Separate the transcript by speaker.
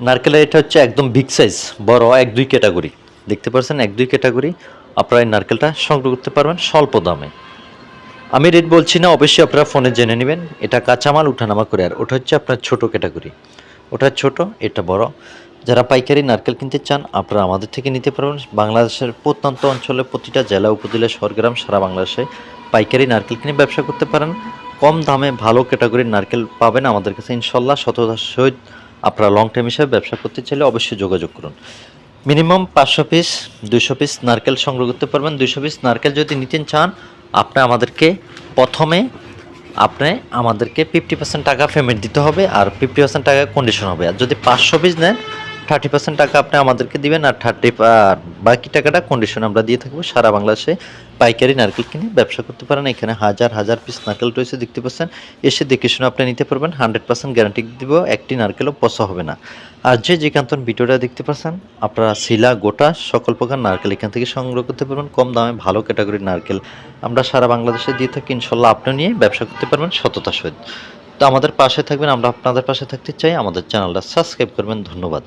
Speaker 1: নারকেলের এটা হচ্ছে একদম বিগ সাইজ বড় এক দুই ক্যাটাগরি দেখতে পাচ্ছেন এক দুই ক্যাটাগরি আপনারা এই নারকেলটা সংগ্রহ করতে পারবেন স্বল্প দামে। আমি রেট বলছি না, অবশ্যই আপনারা ফোনে জেনে নেবেন। এটা কাঁচামাল, উঠানামা করে আর ওটা হচ্ছে আপনার ছোট ক্যাটাগরি ওটা ছোট, এটা বড়। যারা পাইকারি নারকেল কিনতে চান, আপনারা আমাদের থেকে নিতে পারবেন। বাংলাদেশের প্রত্যন্ত অঞ্চলে প্রতিটা জেলা, উপজেলা সরগ্রাম সারা বাংলাদেশে পাইকারি নারকেল কিনে ব্যবসা করতে পারেন। কম দামে ভালো ক্যাটাগরির নারকেল পাবেন আমাদের কাছে, ইনশাল্লাহ শততার সহিত আপনারা লং টাইম হিসাবে ব্যবসা করতে চাইলে অবশ্যই যোগাযোগ করুন। মিনিমাম পাঁচশো পিস দুশো পিস নারকেল সংগ্রহ করতে পারবেন। দুশো পিস নারকেল যদি নিতে চান, আপনি আমাদেরকে প্রথমে, আপনি আমাদেরকে ফিফটি পার্সেন্ট টাকা পেমেন্ট দিতে হবে আর ফিফটি পার্সেন্ট টাকা কন্ডিশন হবে। আর যদি পাঁচশো পিস নেন থার্টি পার্সেন্ট টাকা আপনি আমাদেরকে দিবেন আর থার্টি বাকি টাকাটা কন্ডিশন আমরা দিয়ে থাকব। সারা বাংলাদেশে পাইকারি নারকেল কিনে ব্যবসা করতে পারেন। এখানে হাজার হাজার পিস নারকেল রয়েছে, দেখতে পাচ্ছেন। এসে দেখে শুনে আপনি নিতে পারবেন। হান্ড্রেড পার্সেন্ট গ্যারান্টি দিব, একটি নারকেলও পচা হবে না। আর যে যেখান্তন ভিডিওটা দেখতে পাচ্ছেন, আপনারা শিলা, গোটা সকল প্রকার নারকেল এখান থেকে সংগ্রহ করতে পারবেন। কম দামে ভালো ক্যাটাগরির নারকেল আমরা সারা বাংলাদেশে দিয়ে থাকি। ইনশাল্লাহ আপনি নিয়ে ব্যবসা করতে পারবেন সততার সহিত। তো আমাদের পাশে থাকবেন, আমরা আপনাদের পাশে থাকতে চাই। আমাদের চ্যানেলটা সাবস্ক্রাইব করবেন। ধন্যবাদ।